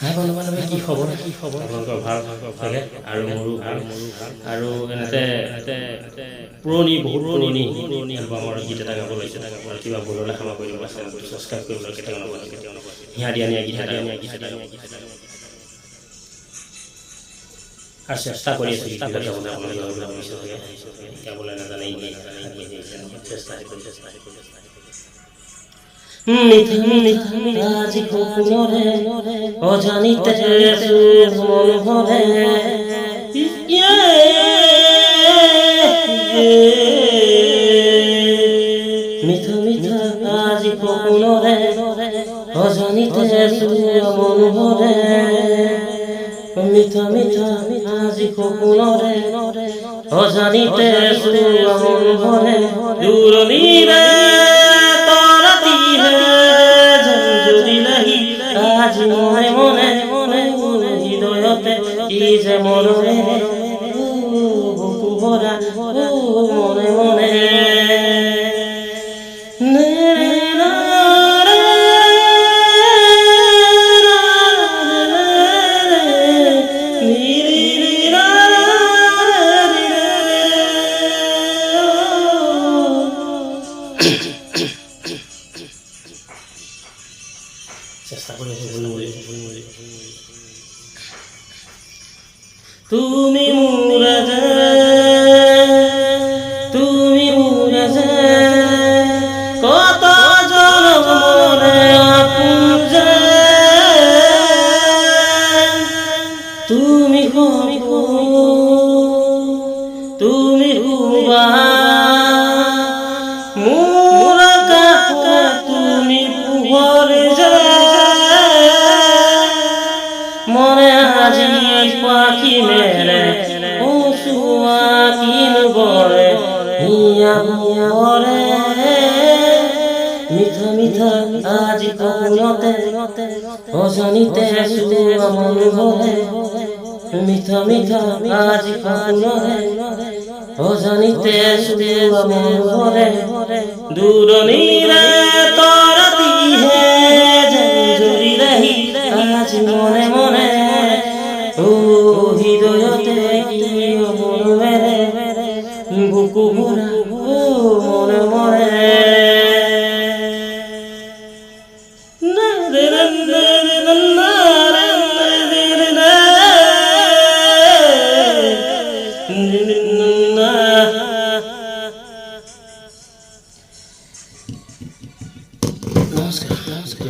High বন্ধু বান্ধৱী কি খবৰ কি খবৰ আপোনালোকৰ ভালো চাগে আৰু মোৰো ভালো। আৰু এনেতে পুৰণি বহুত পুৰণি পুৰণি এলবামৰ গীত এটা গাব লৈছে কিবা ভুললৈ ক্ষমা কৰি দিব চেনেলটো ছাবস্ক্ৰাইব কৰিবলৈ কেতিয়াও নকৰে কেতিয়াও নকৰে দিয়া নিয়া গীত এটা গীত এটা আৰু চেষ্টা কৰি আছোঁ গীত গাবলৈ আপোনালোকে গাবলৈ নাজানে চেষ্টা কৰি চেষ্টা। কৰি মিঠা মিঠা আজি কোনরে অজানিতে সুর মন ইয়ে, অজানিতে মন ভরে। মিঠা মিঠা আজি কোনরে অজানিতে মন ভরে। দূরনীরে তরাতি যে মরবে বুকু ভরা মনে মনে। নে না রে না রে নি রি রি রা রি রে চেষ্টা কৰি তুমি মুরাজা তুমি মুরাজা। কত জনমৰে আপোন যে তুমি সপোন তুমি হুবা ও সুয়া কিন বরে হিয়া বরে মিঠা মিঠা আজি কোনতে অজানিতে সুয়া মন ভরে মিঠা মিঠা অজানিতে সুয়া মন বুকু ভরা মনে মনে না রে রে রে রে রে না রে রে রে রে না। না। নমস্কাৰ নমস্কাৰ